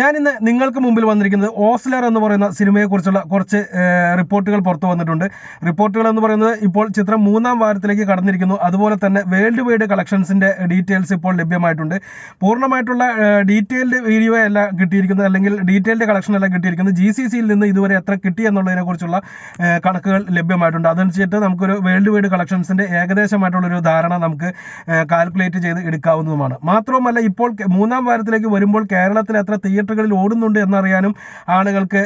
ഞാൻ ഇന്ന് നിങ്ങൾക്ക് മുമ്പിൽ വന്നിരിക്കുന്നത് ഓസ്ലർ എന്ന് പറയുന്ന സിനിമയെക്കുറിച്ചുള്ള കുറച്ച് റിപ്പോർട്ടുകൾ പുറത്തു വന്നിട്ടുണ്ട്. റിപ്പോർട്ടുകൾ എന്ന് പറയുന്നത് ഇപ്പോൾ ചിത്രം മൂന്നാം വാരത്തിലേക്ക് കടന്നിരിക്കുന്നു. അതുപോലെ തന്നെ വേൾഡ് വൈഡ് കളക്ഷൻസിന്റെ ഡീറ്റെയിൽസ് ഇപ്പോൾ ലഭ്യമായിട്ടുണ്ട്. പൂർണമായിട്ടുള്ള ഡീറ്റെയിൽഡ് വീഡിയോ അല്ല കിട്ടിയിരിക്കുന്നത്. അല്ലെങ്കിൽ ഡീറ്റെയിൽഡ് കളക്ഷൻ അല്ല കിട്ടിയിരിക്കുന്നത്. ജി സി സിയിൽ നിന്ന് ഇതുവരെ എത്ര കിട്ടി എന്നുള്ളതിനെക്കുറിച്ചുള്ള കണക്കുകൾ ലഭ്യമായിട്ടുണ്ട്. അതനുസരിച്ചിട്ട് നമുക്കൊരു വേൾഡ് വൈഡ് കളക്ഷൻസിന്റെ ഏകദേശമായിട്ടുള്ളൊരു ധാരണ നമുക്ക് കാൽക്കുലേറ്റ് ചെയ്ത് എടുക്കാവുന്നതുമാണ്. മാത്രവുമല്ല ഇപ്പോൾ മൂന്നാം വാരത്തിലേക്ക് വരുമ്പോൾ കേരളത്തിൽ എത്ര തിയേറ്ററുകളിൽ ഓടുന്നുണ്ട് എന്നറിയാനും ആളുകൾക്ക്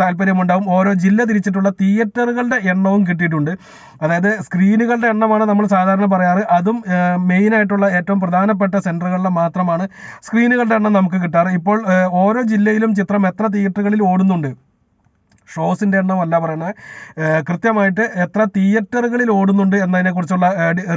താല്പര്യമുണ്ടാവും. ഓരോ ജില്ല തിരിച്ചിട്ടുള്ള തിയേറ്ററുകളുടെ എണ്ണവും കിട്ടിയിട്ടുണ്ട്. അതായത് സ്ക്രീനുകളുടെ എണ്ണമാണ് നമ്മൾ സാധാരണ പറയാറ്. അതും മെയിൻ ആയിട്ടുള്ള ഏറ്റവും പ്രധാനപ്പെട്ട സെന്ററുകളിലെ മാത്രമാണ് സ്ക്രീനുകളുടെ എണ്ണം നമുക്ക് കിട്ടാറ്. ഇപ്പോൾ ഓരോ ജില്ലയിലും ചിത്രം എത്ര തിയേറ്ററുകളിൽ ഓടുന്നുണ്ട്? ഷോസിന്റെ എണ്ണം അല്ല പറയുന്നത്. കൃത്യമായിട്ട് എത്ര തിയേറ്ററുകളിൽ ഓടുന്നുണ്ട് എന്നതിനെക്കുറിച്ചുള്ള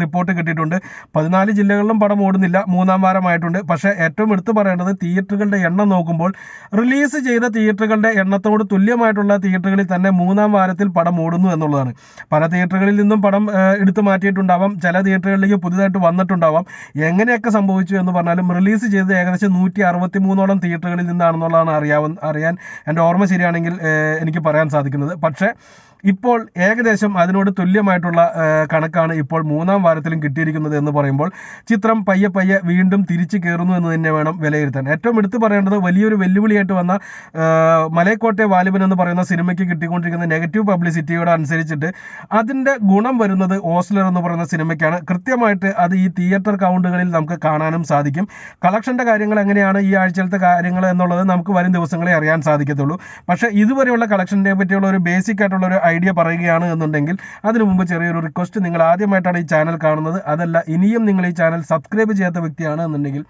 റിപ്പോർട്ട് കിട്ടിയിട്ടുണ്ട്. പതിനാല് ജില്ലകളിലും പടം ഓടുന്നില്ല. മൂന്നാം വാരമായിട്ടുണ്ട്. പക്ഷേ ഏറ്റവും എടുത്തു പറയേണ്ടത് തിയേറ്ററുകളുടെ എണ്ണം നോക്കുമ്പോൾ റിലീസ് ചെയ്ത തിയേറ്ററുകളുടെ എണ്ണത്തോട് തുല്യമായിട്ടുള്ള തിയേറ്ററുകളിൽ തന്നെ മൂന്നാം വാരത്തിൽ പടം ഓടുന്നു എന്നുള്ളതാണ്. പല തിയേറ്ററുകളിൽ നിന്നും പടം എടുത്തു മാറ്റിയിട്ടുണ്ടാവാം. ചില തിയേറ്ററുകളിലേക്ക് പുതിയതായിട്ട് വന്നിട്ടുണ്ടാവാം. എങ്ങനെയൊക്കെ സംഭവിച്ചു എന്ന് പറഞ്ഞാലും റിലീസ് ചെയ്തത് ഏകദേശം നൂറ്റി അറുപത്തി മൂന്നോളം തിയേറ്ററുകളിൽ നിന്നാണെന്നുള്ളതാണ് അറിയാവുന്ന അറിയാൻ എന്റെ ഓർമ്മ ശരിയാണെങ്കിൽ ഏഹ് പറയാൻ സാധിക്കുന്നത്. പക്ഷേ ഇപ്പോൾ ഏകദേശം അതിനോട് തുല്യമായിട്ടുള്ള കണക്കാണ് ഇപ്പോൾ മൂന്നാം വാരത്തിലും കിട്ടിയിരിക്കുന്നത് എന്ന് പറയുമ്പോൾ ചിത്രം പയ്യെ പയ്യെ വീണ്ടും തിരിച്ചു കയറുന്നു എന്ന് തന്നെ വേണം വിലയിരുത്താൻ. ഏറ്റവും എടുത്തു പറയേണ്ടത് വലിയൊരു വെല്ലുവിളിയായിട്ട് വന്ന മലയക്കോട്ടെ വാലിബൻ എന്ന് പറയുന്ന സിനിമയ്ക്ക് കിട്ടിക്കൊണ്ടിരിക്കുന്ന നെഗറ്റീവ് പബ്ലിസിറ്റിയോട് അനുസരിച്ചിട്ട് അതിന്റെ ഗുണം വരുന്നത് ഓസ്ലർ എന്ന് പറയുന്ന സിനിമയ്ക്കാണ്. കൃത്യമായിട്ട് അത് ഈ തിയേറ്റർ കൗണ്ടുകളിൽ നമുക്ക് കാണാനും സാധിക്കും. കളക്ഷന്റെ കാര്യങ്ങൾ എങ്ങനെയാണ് ഈ ആഴ്ചയിലത്തെ കാര്യങ്ങൾ എന്നുള്ളത് നമുക്ക് വരും ദിവസങ്ങളെ അറിയാൻ സാധിക്കത്തുള്ളൂ. പക്ഷേ ഇതുവരെയുള്ള കളക്ഷനെ പറ്റിയുള്ള ഒരു ബേസിക് ആയിട്ടുള്ള ഒരു ഐഡിയ പറയുകയാണ് എന്നുണ്ടെങ്കിൽ അതിനു മുമ്പ് ചെറിയൊരു റിക്വസ്റ്റ് നിങ്ങൾ ആദ്യമായിട്ടാണ് ഈ ചാനൽ കാണുന്നത്. അതല്ല ഇനിയും നിങ്ങൾ ഈ ചാനൽ സബ്സ്ക്രൈബ് ചെയ്യാത്ത വ്യക്തിയാണ് എന്നുണ്ടെങ്കിൽ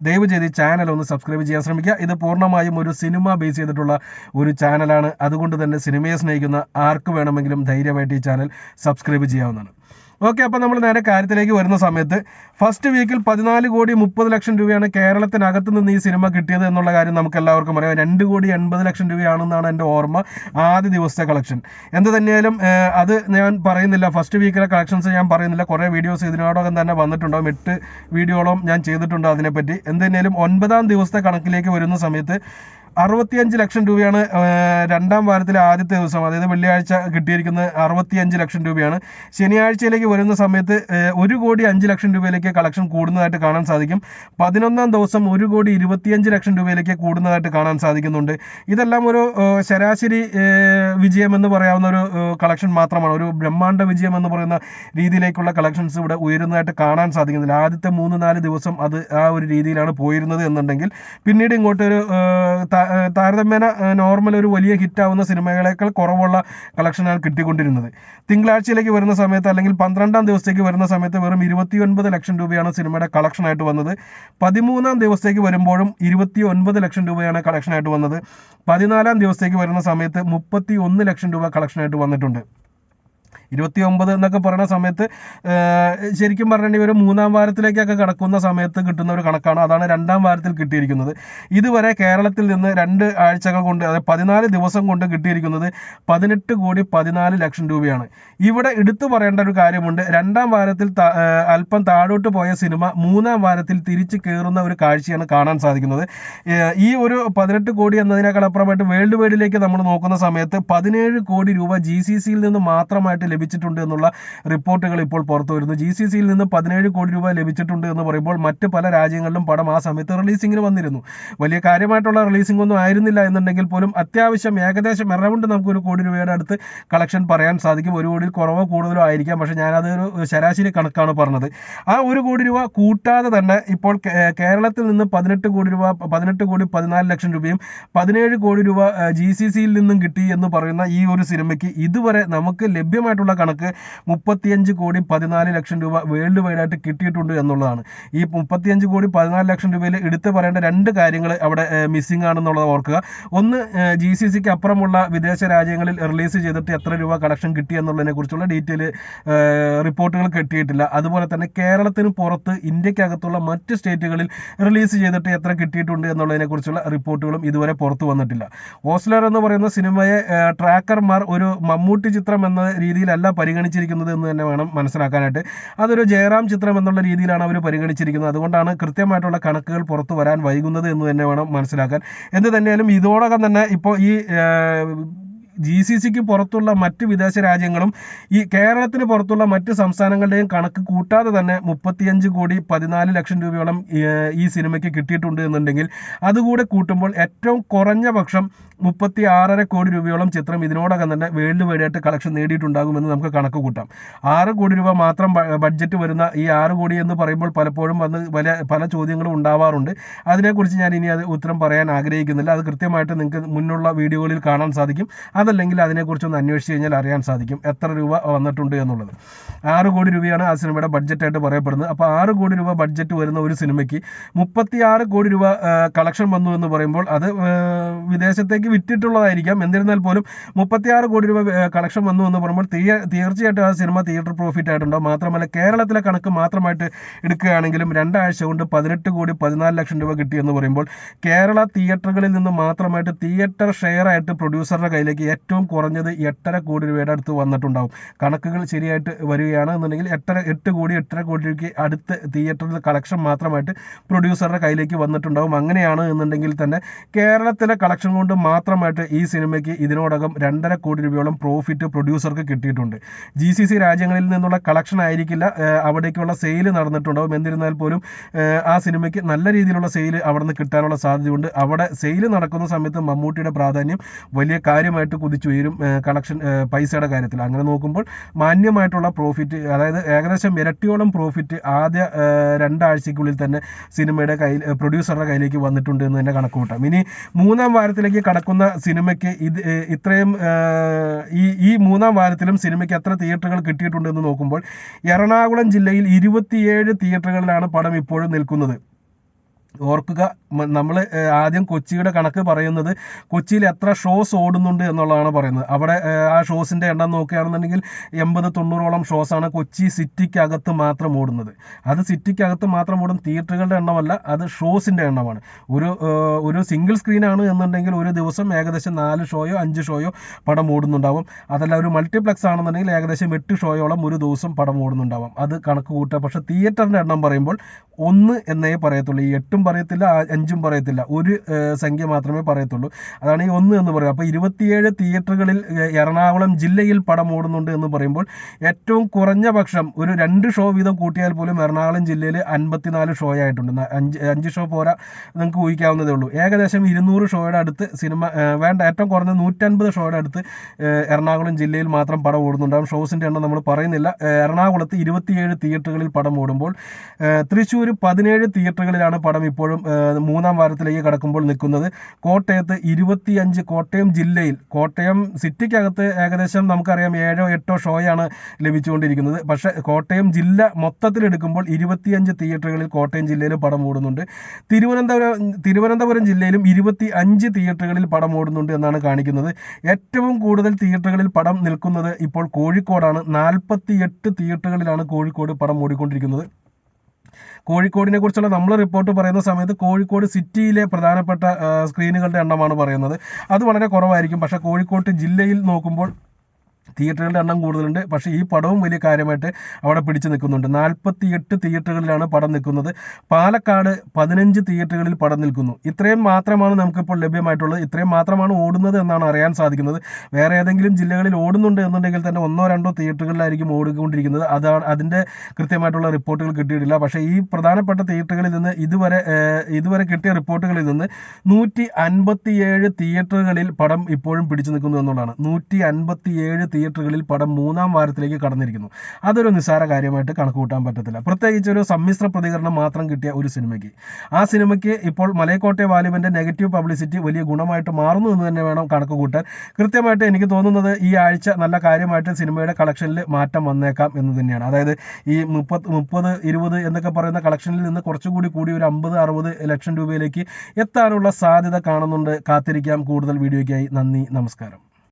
ദയവ് ചെയ്ത് ഈ ചാനൽ ഒന്ന് സബ്സ്ക്രൈബ് ചെയ്യാൻ ശ്രമിക്കുക. ഇത് പൂർണമായും ഒരു സിനിമ ബേസ് ചെയ്തിട്ടുള്ള ഒരു ചാനലാണ് അതുകൊണ്ട് തന്നെ സിനിമയെ സ്നേഹിക്കുന്ന ആർക്ക് വേണമെങ്കിലും ധൈര്യമായിട്ട് ഈ ചാനൽ സബ്സ്ക്രൈബ് ചെയ്യാവുന്നതാണ്. ഓക്കെ അപ്പോൾ നമ്മൾ നേരെ കാര്യത്തിലേക്ക് വരുന്ന സമയത്ത് ഫസ്റ്റ് വീക്കിൽ പതിനാല് കോടി മുപ്പത് ലക്ഷം രൂപയാണ് കേരളത്തിനകത്ത് നിന്ന് ഈ സിനിമ കിട്ടിയത് എന്നുള്ള കാര്യം നമുക്ക് എല്ലാവർക്കും അറിയാം. രണ്ട് കോടി എൺപത് ലക്ഷം രൂപയാണെന്നാണ് എന്റെ ഓർമ്മ ആദ്യ ദിവസത്തെ കളക്ഷൻ എന്ത് തന്നെയാലും അത് ഞാൻ പറയുന്നില്ല. ഫസ്റ്റ് വീക്കിലെ കളക്ഷൻസ് ഞാൻ പറയുന്നില്ല. കുറേ വീഡിയോസ് ഇതിനോടകം തന്നെ വന്നിട്ടുണ്ടാവും. എട്ട് വീഡിയോളം ഞാൻ ചെയ്തിട്ടുണ്ട് അതിനെപ്പറ്റി. എന്ത് തന്നെയാലും ഒൻപതാം ദിവസത്തെ കണക്കിലേക്ക് വരുന്ന സമയത്ത് അറുപത്തിയഞ്ച് ലക്ഷം രൂപയാണ് രണ്ടാം വാരത്തിലെ ആദ്യത്തെ ദിവസം. അതായത് വെള്ളിയാഴ്ച കിട്ടിയിരിക്കുന്നത് അറുപത്തിയഞ്ച് ലക്ഷം രൂപയാണ്. ശനിയാഴ്ചയിലേക്ക് വരുന്ന സമയത്ത് ഒരു കോടി അഞ്ച് ലക്ഷം രൂപയിലേക്ക് കളക്ഷൻ കൂടുന്നതായിട്ട് കാണാൻ സാധിക്കും. പതിനൊന്നാം ദിവസം ഒരു കോടി ഇരുപത്തിയഞ്ച് ലക്ഷം രൂപയിലേക്ക് കൂടുന്നതായിട്ട് കാണാൻ സാധിക്കുന്നുണ്ട്. ഇതെല്ലാം ഒരു ശരാശരി വിജയമെന്ന് പറയാവുന്ന ഒരു കളക്ഷൻ മാത്രമാണ്. ഒരു ബ്രഹ്മാണ്ഡ വിജയം എന്ന് പറയുന്ന രീതിയിലേക്കുള്ള കളക്ഷൻസ് ഇവിടെ ഉയരുന്നതായിട്ട് കാണാൻ സാധിക്കുന്നില്ല. ആദ്യത്തെ മൂന്ന് നാല് ദിവസം അത് ആ ഒരു രീതിയിലാണ് പോയിരുന്നത് എന്നുണ്ടെങ്കിൽ പിന്നീട് ഇങ്ങോട്ട് ഒരു ഏഹ്, താ- ഏഹ്, താരതമ്യേന നോർമൽ ഒരു വലിയ ഹിറ്റ് ആവുന്ന സിനിമകളേക്കാൾ കുറവുള്ള കളക്ഷനാണ് കിട്ടിക്കൊണ്ടിരുന്നത്. തിങ്കളാഴ്ചയിലേക്ക് വരുന്ന സമയത്ത് അല്ലെങ്കിൽ പന്ത്രണ്ടാം ദിവസത്തേക്ക് വരുന്ന സമയത്ത് വെറും ഇരുപത്തി ഒൻപത് ലക്ഷം രൂപയാണ് സിനിമയുടെ കളക്ഷനായിട്ട് വന്നത്. പതിമൂന്നാം ദിവസത്തേക്ക് വരുമ്പോഴും ഇരുപത്തി ഒൻപത് ലക്ഷം രൂപയാണ് കളക്ഷനായിട്ട് വന്നത്. പതിനാലാം ദിവസത്തേക്ക് വരുന്ന സമയത്ത് മുപ്പത്തി ഒന്ന് ലക്ഷം രൂപ കളക്ഷനായിട്ട് വന്നിട്ടുണ്ട്. ഇരുപത്തി ഒമ്പത് എന്നൊക്കെ പറയുന്ന സമയത്ത് ശരിക്കും പറഞ്ഞിട്ടുണ്ടെങ്കിൽ ഒരു മൂന്നാം വാരത്തിലേക്കൊക്കെ കടക്കുന്ന സമയത്ത് കിട്ടുന്ന ഒരു കണക്കാണ്. അതാണ് രണ്ടാം വാരത്തിൽ കിട്ടിയിരിക്കുന്നത്. ഇതുവരെ കേരളത്തിൽ നിന്ന് രണ്ട് ആഴ്ചകൾ കൊണ്ട് അതായത് പതിനാല് ദിവസം കൊണ്ട് കിട്ടിയിരിക്കുന്നത് പതിനെട്ട് കോടി പതിനാല് ലക്ഷം രൂപയാണ്. ഇവിടെ എടുത്തു പറയേണ്ട ഒരു കാര്യമുണ്ട്. രണ്ടാം വാരത്തിൽ അല്പം താഴോട്ട് പോയ സിനിമ മൂന്നാം വാരത്തിൽ തിരിച്ചു കയറുന്ന ഒരു കാഴ്ചയാണ് കാണാൻ സാധിക്കുന്നത്. ഈ ഒരു പതിനെട്ട് കോടി എന്നതിനേക്കാൾ അപ്പുറമായിട്ട് വേൾഡ് വൈഡിലേക്ക് നമ്മൾ നോക്കുന്ന സമയത്ത് പതിനേഴ് കോടി രൂപ ജി സി സിയിൽ നിന്ന് മാത്രമായിട്ട് ലഭിച്ചിട്ടുണ്ട് എന്നുള്ള റിപ്പോർട്ടുകൾ ഇപ്പോൾ പുറത്തു വരുന്നു. ജി സി സിയിൽ നിന്ന് പതിനേഴ് കോടി രൂപ ലഭിച്ചിട്ടുണ്ട് എന്ന് പറയുമ്പോൾ മറ്റ് പല രാജ്യങ്ങളിലും പടം ആ സമയത്ത് റിലീസിങ്ങിന് വന്നിരുന്നു. വലിയ കാര്യമായിട്ടുള്ള റിലീസിംഗ് ഒന്നും ആയിരുന്നില്ല എന്നുണ്ടെങ്കിൽ പോലും അത്യാവശ്യം ഏകദേശം എറൗണ്ട് നമുക്ക് ഒരു കോടി രൂപയുടെ അടുത്ത് കളക്ഷൻ പറയാൻ സാധിക്കും. ഒരു കോടിയിൽ കുറവോ കൂടുതലോ ആയിരിക്കാം. പക്ഷേ ഞാനത് ഒരു ശരാശരി കണക്കാണ് പറഞ്ഞത്. ആ ഒരു കോടി രൂപ കൂട്ടാതെ തന്നെ ഇപ്പോൾ കേരളത്തിൽ നിന്ന് പതിനെട്ട് കോടി രൂപ പതിനെട്ട് കോടി പതിനാല് ലക്ഷം രൂപയും പതിനേഴ് കോടി രൂപ ജി സി സിയിൽ നിന്നും കിട്ടി എന്ന് പറയുന്ന ഈ ഒരു സിനിമയ്ക്ക് ഇതുവരെ നമുക്ക് ലഭ്യമായിട്ടുള്ള കണക്ക് മുപ്പത്തിയഞ്ച് കോടി പതിനാല് ലക്ഷം രൂപ വേൾഡ് വൈഡ് ആയിട്ട് കിട്ടിയിട്ടുണ്ട് എന്നുള്ളതാണ്. ഈ മുപ്പത്തിയഞ്ച് കോടി പതിനാല് ലക്ഷം രൂപയിൽ എടുത്തു പറയേണ്ട രണ്ട് കാര്യങ്ങൾ അവിടെ മിസ്സിംഗ് ആണെന്നുള്ളത് ഓർക്കുക. ഒന്ന് ജി സി സിക്ക് അപ്പുറമുള്ള വിദേശ രാജ്യങ്ങളിൽ റിലീസ് ചെയ്തിട്ട് എത്ര രൂപ കളക്ഷൻ കിട്ടി എന്നുള്ളതിനെ കുറിച്ചുള്ള ഡീറ്റെയിൽ റിപ്പോർട്ടുകൾ കിട്ടിയിട്ടില്ല. അതുപോലെ തന്നെ കേരളത്തിന് പുറത്ത് ഇന്ത്യക്കകത്തുള്ള മറ്റ് സ്റ്റേറ്റുകളിൽ റിലീസ് ചെയ്തിട്ട് എത്ര കിട്ടിയിട്ടുണ്ട് എന്നുള്ളതിനെ കുറിച്ചുള്ള റിപ്പോർട്ടുകളും ഇതുവരെ പുറത്തു വന്നിട്ടില്ല. ഓസ്ലർ എന്ന് പറയുന്ന സിനിമയെ ട്രാക്കർമാർ ഒരു മമ്മൂട്ടി ചിത്രം എന്ന രീതിയിലല്ല രീതിയിലല്ല പരിഗണിച്ചിരിക്കുന്നത് എന്ന് തന്നെ വേണം മനസ്സിലാക്കാനായിട്ട്. അതൊരു ജയറാം ചിത്രം എന്നുള്ള രീതിയിലാണ് അവർ പരിഗണിച്ചിരിക്കുന്നത്. അതുകൊണ്ടാണ് കൃത്യമായിട്ടുള്ള കണക്കുകൾ പുറത്തു വരാൻ വൈകുന്നത് എന്ന് തന്നെ വേണം മനസ്സിലാക്കാൻ. എന്ത് തന്നെയാലും ഇതോടകം തന്നെ ഇപ്പോൾ ഈ ജി സി സിക്ക് പുറത്തുള്ള മറ്റ് വിദേശ രാജ്യങ്ങളും ഈ കേരളത്തിന് പുറത്തുള്ള മറ്റ് സംസ്ഥാനങ്ങളുടെയും കണക്ക് കൂട്ടാതെ തന്നെ മുപ്പത്തിയഞ്ച് കോടി പതിനാല് ലക്ഷം രൂപയോളം ഈ സിനിമയ്ക്ക് കിട്ടിയിട്ടുണ്ട് എന്നുണ്ടെങ്കിൽ അതുകൂടെ കൂട്ടുമ്പോൾ ഏറ്റവും കുറഞ്ഞ പക്ഷം മുപ്പത്തി ആറര കോടി രൂപയോളം ചിത്രം ഇതിനോടകം തന്നെ വേൾഡ് വൈഡായിട്ട് കളക്ഷൻ നേടിയിട്ടുണ്ടാകുമെന്ന് നമുക്ക് കണക്ക് കൂട്ടാം. ആറ് കോടി രൂപ മാത്രം ബഡ്ജറ്റ് വരുന്ന ഈ ആറ് കോടി എന്ന് പറയുമ്പോൾ പലപ്പോഴും വന്ന് പല പല ചോദ്യങ്ങളും ഉണ്ടാവാറുണ്ട്. അതിനെക്കുറിച്ച് ഞാൻ ഇനി അത് ഉത്തരം പറയാൻ ആഗ്രഹിക്കുന്നില്ല. അത് കൃത്യമായിട്ട് നിങ്ങൾക്ക് മുന്നുള്ള വീഡിയോകളിൽ കാണാൻ സാധിക്കും. അതല്ലെങ്കിൽ അതിനെക്കുറിച്ചൊന്ന് അന്വേഷിച്ച് കഴിഞ്ഞാൽ അറിയാൻ സാധിക്കും എത്ര രൂപ വന്നിട്ടുണ്ട് എന്നുള്ളത്. ആറ് കോടി രൂപയാണ് ആ സിനിമയുടെ ബഡ്ജറ്റായിട്ട് പറയപ്പെടുന്നത്. അപ്പോൾ ആറ് കോടി രൂപ ബഡ്ജറ്റ് വരുന്ന ഒരു സിനിമയ്ക്ക് മുപ്പത്തി ആറ് കോടി രൂപ കളക്ഷൻ വന്നു എന്ന് പറയുമ്പോൾ അത് വിദേശത്തേക്ക് വിറ്റിട്ടുള്ളതായിരിക്കാം. എന്നിരുന്നാൽ പോലും മുപ്പത്തിയാറ് കോടി രൂപ കളക്ഷൻ വന്നു എന്ന് പറയുമ്പോൾ തീർച്ചയായിട്ടും ആ സിനിമ തിയേറ്റർ പ്രോഫിറ്റ് ആയിട്ടുണ്ടാവും മാത്രമല്ല കേരളത്തിലെ കണക്ക് മാത്രമായിട്ട് എടുക്കുകയാണെങ്കിലും രണ്ടാഴ്ച കൊണ്ട് പതിനെട്ട് കോടി പതിനാല് ലക്ഷം രൂപ കിട്ടിയെന്ന് പറയുമ്പോൾ കേരള തിയേറ്ററുകളിൽ നിന്ന് മാത്രമായിട്ട് തിയേറ്റർ ഷെയർ ആയിട്ട് പ്രൊഡ്യൂസറുടെ കയ്യിലേക്ക് ഏറ്റവും കുറഞ്ഞത് എട്ടര കോടി രൂപയുടെ അടുത്ത് വന്നിട്ടുണ്ടാവും. കണക്കുകൾ ശരിയായിട്ട് വരികയാണ് എന്നുണ്ടെങ്കിൽ എട്ടര എട്ട് കോടി എട്ടര കോടി രൂപയ്ക്ക് അടുത്ത് തിയേറ്ററിൽ കളക്ഷൻ മാത്രമായിട്ട് പ്രൊഡ്യൂസറുടെ കയ്യിലേക്ക് വന്നിട്ടുണ്ടാവും. അങ്ങനെയാണ് എന്നുണ്ടെങ്കിൽ തന്നെ കേരളത്തിലെ കളക്ഷൻ കൊണ്ട് മാത്രമായിട്ട് ഈ സിനിമയ്ക്ക് ഇതിനോടകം രണ്ടര കോടി രൂപയോളം പ്രോഫിറ്റ് പ്രൊഡ്യൂസർക്ക് കിട്ടിയിട്ടുണ്ട്. ജി സി സി രാജ്യങ്ങളിൽ നിന്നുള്ള കളക്ഷൻ ആയിരിക്കില്ല. അവിടേക്കുള്ള സെയിൽ നടന്നിട്ടുണ്ടാവും. എന്നിരുന്നാൽ പോലും ആ സിനിമയ്ക്ക് നല്ല രീതിയിലുള്ള സെയിൽ അവിടെ നിന്ന് കിട്ടാനുള്ള സാധ്യതയുണ്ട്. അവിടെ സെയിൽ നടക്കുന്ന സമയത്ത് മമ്മൂട്ടിയുടെ പ്രാധാന്യം വലിയ കാര്യമായിട്ട് കുതിച്ചുയരും കളക്ഷൻ പൈസയുടെ കാര്യത്തിൽ. അങ്ങനെ നോക്കുമ്പോൾ മാന്യമായിട്ടുള്ള പ്രോഫിറ്റ് അതായത് ഏകദേശം ഇരട്ടിയോളം പ്രോഫിറ്റ് ആദ്യ രണ്ടാഴ്ചയ്ക്കുള്ളിൽ തന്നെ സിനിമയുടെ കയ്യിൽ പ്രൊഡ്യൂസറുടെ കയ്യിലേക്ക് വന്നിട്ടുണ്ട് എന്ന് തന്നെ കണക്ക് കൂട്ടാം ഇനി മൂന്നാം വാരത്തിലേക്ക് കടക്കുന്ന സിനിമയ്ക്ക് ഇത് ഇത്രയും ഈ ഈ മൂന്നാം വാരത്തിലും സിനിമയ്ക്ക് എത്ര തിയേറ്ററുകൾ കിട്ടിയിട്ടുണ്ട് എന്ന് നോക്കുമ്പോൾ എറണാകുളം ജില്ലയിൽ ഇരുപത്തിയേഴ് തിയേറ്ററുകളിലാണ് പടം ഇപ്പോഴും നിൽക്കുന്നത്. ഓർക്കുക നമ്മൾ ആദ്യം കൊച്ചിയുടെ കണക്ക് പറയുന്നത് കൊച്ചിയിൽ എത്ര ഷോസ് ഓടുന്നുണ്ട് എന്നുള്ളതാണ് പറയുന്നത്. അവിടെ ആ ഷോസിന്റെ എണ്ണം നോക്കുകയാണെന്നുണ്ടെങ്കിൽ എൺപത് തൊണ്ണൂറോളം ഷോസാണ് കൊച്ചി സിറ്റിക്കകത്ത് മാത്രം ഓടുന്നത്. അത് സിറ്റിക്കകത്ത് മാത്രം ഓടും തിയേറ്ററുകളുടെ എണ്ണമല്ല അത് ഷോസിന്റെ എണ്ണമാണ്. ഒരു ഒരു സിംഗിൾ സ്ക്രീനാണ് എന്നുണ്ടെങ്കിൽ ഒരു ദിവസം ഏകദേശം നാല് ഷോയോ അഞ്ച് ഷോയോ പടം ഓടുന്നുണ്ടാവും. അതല്ല ഒരു മൾട്ടിപ്ലക്സ് ആണെന്നുണ്ടെങ്കിൽ ഏകദേശം എട്ട് ഷോയോളം ഒരു ദിവസം പടം ഓടുന്നുണ്ടാവും. അത് കണക്ക് കൂട്ടുക. പക്ഷേ തിയേറ്ററിന്റെ എണ്ണം പറയുമ്പോൾ ഒന്ന് എന്നേ പറയത്തുള്ളൂ. ഈ എട്ടും പറയത്തില്ല അഞ്ചും പറയത്തില്ല. ഒരു സംഖ്യ മാത്രമേ പറയത്തുള്ളൂ. അതാണ് ഈ ഒന്ന് എന്ന് പറയുക. അപ്പോൾ ഇരുപത്തിയേഴ് തിയേറ്ററുകളിൽ എറണാകുളം ജില്ലയിൽ പടം ഓടുന്നുണ്ട് എന്ന് പറയുമ്പോൾ ഏറ്റവും കുറഞ്ഞ പക്ഷം ഒരു രണ്ട് ഷോ വീതം കൂട്ടിയാൽ പോലും എറണാകുളം ജില്ലയിൽ അൻപത്തിനാല് ഷോ ആയിട്ടുണ്ട്. അഞ്ച് അഞ്ച് ഷോ പോരാ നിങ്ങൾക്ക് ഊഹിക്കാവുന്നതേ ഉള്ളൂ. ഏകദേശം ഇരുന്നൂറ് ഷോയുടെ അടുത്ത് സിനിമ വേണ്ട ഏറ്റവും കുറഞ്ഞ നൂറ്റൻപത് ഷോയുടെ അടുത്ത് എറണാകുളം ജില്ലയിൽ മാത്രം പടം ഓടുന്നുണ്ടാകും ഷോസിന്റെ എണ്ണം നമ്മൾ പറയുന്നില്ല. എറണാകുളത്ത് ഇരുപത്തിയേഴ് തിയേറ്ററുകളിൽ പടം ഓടുമ്പോൾ തൃശ്ശൂർ പതിനേഴ് തിയേറ്ററുകളിലാണ് പടം ഇപ്പോഴും മൂന്നാം വാരത്തിലേക്ക് കടക്കുമ്പോൾ നിൽക്കുന്നത് കോട്ടയത്ത് ഇരുപത്തിയഞ്ച് കോട്ടയം ജില്ലയിൽ. കോട്ടയം സിറ്റിക്കകത്ത് ഏകദേശം നമുക്കറിയാം ഏഴോ എട്ടോ ഷോയാണ് ലഭിച്ചുകൊണ്ടിരിക്കുന്നത്. പക്ഷേ കോട്ടയം ജില്ല മൊത്തത്തിൽ എടുക്കുമ്പോൾ ഇരുപത്തിയഞ്ച് തിയേറ്ററുകളിൽ കോട്ടയം ജില്ലയിൽ പടം ഓടുന്നുണ്ട്. തിരുവനന്തപുരം തിരുവനന്തപുരം ജില്ലയിലും ഇരുപത്തി അഞ്ച് തിയേറ്ററുകളിൽ പടം ഓടുന്നുണ്ട് എന്നാണ് കാണിക്കുന്നത്. ഏറ്റവും കൂടുതൽ തിയേറ്ററുകളിൽ പടം നിൽക്കുന്നത് ഇപ്പോൾ കോഴിക്കോടാണ്. നാൽപ്പത്തി എട്ട് തിയേറ്ററുകളിലാണ് കോഴിക്കോട് പടം ഓടിക്കൊണ്ടിരിക്കുന്നത്. കോഴിക്കോടിനെ കുറിച്ചുള്ള നമ്മൾ റിപ്പോർട്ട് പറയുന്ന സമയത്ത് കോഴിക്കോട് സിറ്റിയിലെ പ്രധാനപ്പെട്ട സ്ക്രീനുകളുടെ എണ്ണമാണ് പറയുന്നത്. അത് വളരെ കുറവായിരിക്കും. പക്ഷേ കോഴിക്കോട്ട് ജില്ലയിൽ നോക്കുമ്പോൾ തിയേറ്ററുകളുടെ എണ്ണം കൂടുതലുണ്ട്. പക്ഷേ ഈ പടവും വലിയ കാര്യമായിട്ട് അവിടെ പിടിച്ചു നിൽക്കുന്നുണ്ട്. നാൽപ്പത്തി എട്ട് തിയേറ്ററുകളിലാണ് പടം നിൽക്കുന്നത്. പാലക്കാട് പതിനഞ്ച് തിയേറ്ററുകളിൽ പടം നിൽക്കുന്നു. ഇത്രയും മാത്രമാണ് നമുക്കിപ്പോൾ ലഭ്യമായിട്ടുള്ളത്. ഇത്രയും മാത്രമാണ് ഓടുന്നത് എന്നാണ് അറിയാൻ സാധിക്കുന്നത്. വേറെ ഏതെങ്കിലും ജില്ലകളിൽ ഓടുന്നുണ്ട് എന്നുണ്ടെങ്കിൽ തന്നെ ഒന്നോ രണ്ടോ തിയേറ്ററുകളിലായിരിക്കും ഓടിക്കൊണ്ടിരിക്കുന്നത്. അതാണ് അതിന്റെ കൃത്യമായിട്ടുള്ള റിപ്പോർട്ടുകൾ കിട്ടിയിട്ടില്ല. പക്ഷേ ഈ പ്രധാനപ്പെട്ട തിയേറ്ററുകളിൽ നിന്ന് ഇതുവരെ ഇതുവരെ കിട്ടിയ റിപ്പോർട്ടുകളിൽ നിന്ന് നൂറ്റി അൻപത്തിയേഴ് തിയേറ്ററുകളിൽ പടം ഇപ്പോഴും പിടിച്ചു നിൽക്കുന്നു എന്നുള്ളതാണ്. നൂറ്റി അൻപത്തിയേഴ് തിയേറ്ററുകളിൽ പടം മൂന്നാം വാരത്തിലേക്ക് കടന്നിരിക്കുന്നു. അതൊരു നിസ്സാര കാര്യമായിട്ട് കണക്കുകൂട്ടാൻ പറ്റത്തില്ല. പ്രത്യേകിച്ച് ഒരു സമ്മിശ്ര പ്രതികരണം മാത്രം കിട്ടിയ ഒരു സിനിമയ്ക്ക്. ആ സിനിമയ്ക്ക് ഇപ്പോൾ മലയക്കോട്ടെ വാലിബന്റെ നെഗറ്റീവ് പബ്ലിസിറ്റി വലിയ ഗുണമായിട്ട് മാറുന്നു എന്ന് തന്നെ വേണം കണക്ക് കൂട്ടാൻ കൃത്യമായിട്ട് എനിക്ക് തോന്നുന്നത് ഈ ആഴ്ച നല്ല കാര്യമായിട്ട് സിനിമയുടെ കളക്ഷനിൽ മാറ്റം വന്നേക്കാം എന്ന് തന്നെയാണ്. അതായത് ഈ മുപ്പത് മുപ്പത് ഇരുപത് എന്നൊക്കെ പറയുന്ന കളക്ഷനിൽ നിന്ന് കുറച്ചുകൂടി കൂടി ഒരു അമ്പത് അറുപത് ലക്ഷം രൂപയിലേക്ക് എത്താനുള്ള സാധ്യത കാണുന്നുണ്ട്. കാത്തിരിക്കാം. കൂടുതൽ വീഡിയോയ്ക്കായി നന്ദി നമസ്കാരം.